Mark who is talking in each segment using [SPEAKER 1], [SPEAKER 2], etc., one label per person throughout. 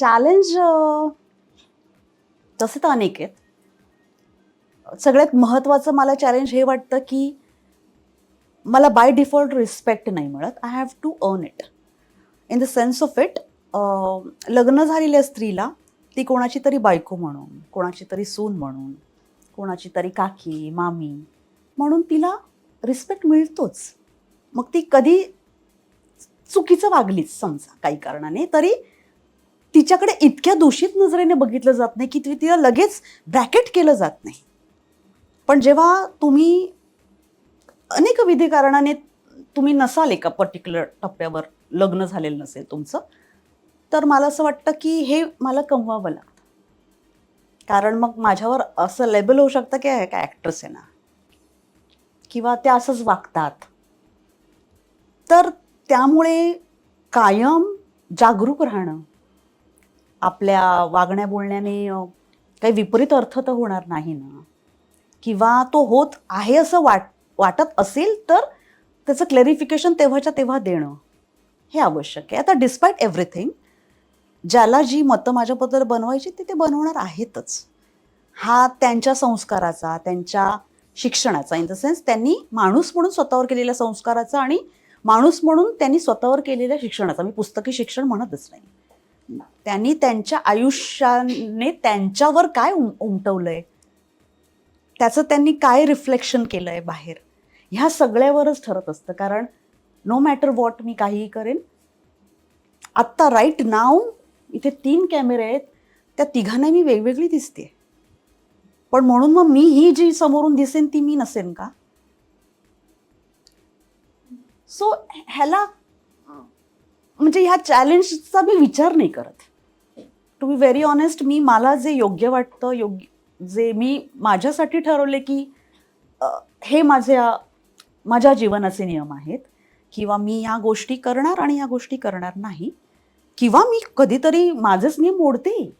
[SPEAKER 1] Challenge तसे तर अनेक आहेत. सगळ्यात महत्त्वाचं मला चॅलेंज हे वाटतं की मला बाय डिफॉल्ट रिस्पेक्ट नाही मिळत. I have to earn it in the sense of it लग्न झालेल्या स्त्रीला ती कोणाची तरी बायको म्हणून कोणाची तरी सून म्हणून कोणाची तरी काकी मामी म्हणून तिला रिस्पेक्ट मिळतोच. मग ती कधी चुकीचं वागलीच समजा काही कारणाने तरी तिच्याकडे इतक्या दूषित नजरेने बघितलं जात नाही की ती तिला लगेच ब्रॅकेट केलं जात नाही. पण जेव्हा तुम्ही अनेक विधी कारणाने तुम्ही नसाल एका पर्टिक्युलर टप्प्यावर लग्न झालेलं नसेल तुमचं तर मला असं वाटतं की हे मला कमवावं लागतं. कारण मग माझ्यावर असं लेबल होऊ शकतं की आहे काय ॲक्ट्रेस आहे ना. किंवा त्या असंच वागतात. तर त्यामुळे कायम जागरूक राहणं आपल्या वागण्या बोलण्याने काही विपरीत अर्थ तर होणार नाही ना. किंवा तो होत आहे असं वाट वाटत असेल तर त्याचं क्लॅरिफिकेशन तेव्हाच्या तेव्हा देणं हे आवश्यक आहे. आता डिस्पाईट एव्हरीथिंग ज्याला जी मतं माझ्याबद्दल बनवायची ती ते बनवणार आहेतच. हा त्यांच्या संस्काराचा त्यांच्या शिक्षणाचा इन द सेन्स त्यांनी माणूस म्हणून स्वतःवर केलेल्या संस्काराचा आणि माणूस म्हणून त्यांनी स्वतःवर केलेल्या शिक्षणाचा. मी पुस्तकी शिक्षण म्हणतच नाही. त्यांनी त्यांच्या आयुष्याने त्यांच्यावर काय उम उमटवलंय? त्याचं त्यांनी काय रिफ्लेक्शन केलं आहे बाहेर? ह्या सगळ्यावरच ठरत असतं. कारण नो मॅटर वॉट मी काहीही करेन आत्ता राईट नाव इथे तीन कॅमेरे आहेत त्या तिघांना मी वेगवेगळी दिसते पण म्हणून मग मी ही जी समोरून दिसेन ती मी नसेन का? सो ह्याला म्हणजे ह्या चॅलेंजचा मी विचार नाही करत. टू बी व्हेरी ऑनेस्ट मी मला जे योग्य वाटतं योग्य जे मी माझ्यासाठी ठरवले की हे माझ्या माझ्या जीवनाचे नियम आहेत किंवा मी ह्या गोष्टी करणार आणि ह्या गोष्टी करणार नाही किंवा मी कधीतरी माझेच नियम मोडते.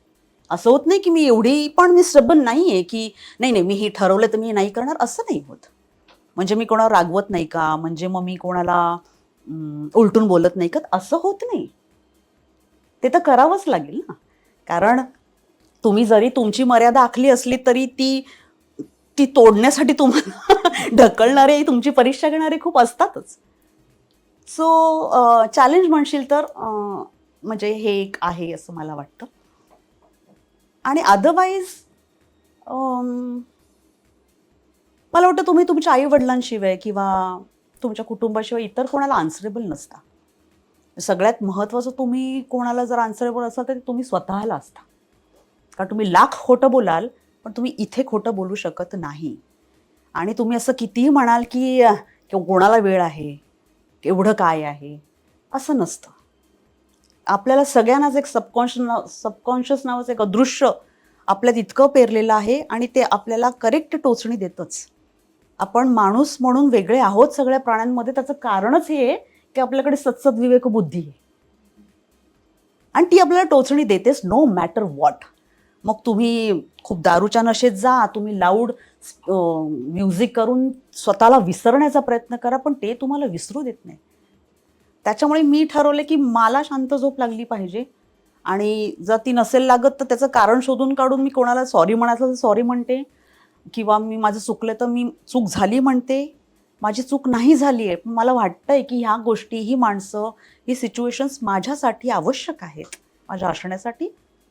[SPEAKER 1] असं होत नाही की मी एवढी पण मी सबन नाही आहे की नाही नाही मी हे ठरवलं तर मी नाही करणार असं नाही होत. म्हणजे मी कोणाला रागवत नाही का? म्हणजे मग मी कोणाला उलटून बोलत नाही का? असं होत नाही. ते तर करावंच लागेल ना. कारण तुम्ही जरी तुमची मर्यादा आखली असली तरी ती ती तोडण्यासाठी तुम्हाला ढकलणारे तुमची परीक्षा घेणारे खूप असतातच. सो चॅलेंज म्हणशील तर म्हणजे हे एक आहे असं मला वाटतं. आणि अदरवाईज मला वाटतं तुम्ही तुमच्या आई वडिलांशिवाय किंवा तुमच्या कुटुंबाशिवाय इतर कोणाला आन्सरेबल नसता. सगळ्यात महत्त्वाचं तुम्ही कोणाला जर आन्सरेबल असाल तर तुम्ही स्वतःला असता. कारण तुम्ही लाख खोटं बोलाल पण तुम्ही इथे खोटं बोलू शकत नाही. आणि तुम्ही असं कितीही म्हणाल की की कोणाला वेळ आहे? एवढं काय आहे? असं नसतं. आपल्याला सगळ्यांनाच एक सबकॉन्शियस नाव सबकॉन्शियस नावाचं एक अदृश्य आपल्यात इतकं पेरलेलं आहे आणि ते आपल्याला करेक्ट टोचणी देतच. आपण माणूस म्हणून वेगळे आहोत सगळ्या प्राण्यांमध्ये त्याचं कारणच हे आहे की आपल्याकडे सत्सद विवेक बुद्धी आहे. आणि ती आपल्याला टोचणी देतेस नो मॅटर वॉट मग तुम्ही खूप दारूच्या नशेत जा तुम्ही लाऊड म्युझिक करून स्वतःला विसरण्याचा प्रयत्न करा पण ते तुम्हाला विसरू देत नाही. त्याच्यामुळे मी ठरवले की मला शांत झोप लागली पाहिजे. आणि जर ती नसेल लागत तर त्याचं कारण शोधून काढून मी कोणाला सॉरी म्हणायचं तर सॉरी म्हणते. किंवा मी माझं चुकलं तर मी चूक झाली म्हणते. माझी चूक नाही झाली आहे. पण मला वाटतं आहे की ह्या गोष्टी ही माणसं ही सिच्युएशन्स माझ्यासाठी आवश्यक आहेत. माझ्या असण्यासाठी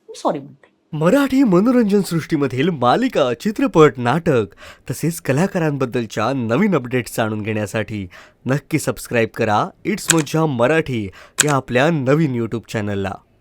[SPEAKER 1] मी सॉरी म्हणते.
[SPEAKER 2] मराठी मनोरंजन सृष्टीमधील मालिका चित्रपट नाटक तसेच कलाकारांबद्दलच्या नवीन अपडेट्स जाणून घेण्यासाठी नक्की सबस्क्राईब करा. इट्स मज्जा मराठी या आपल्या नवीन यूट्यूब चॅनलला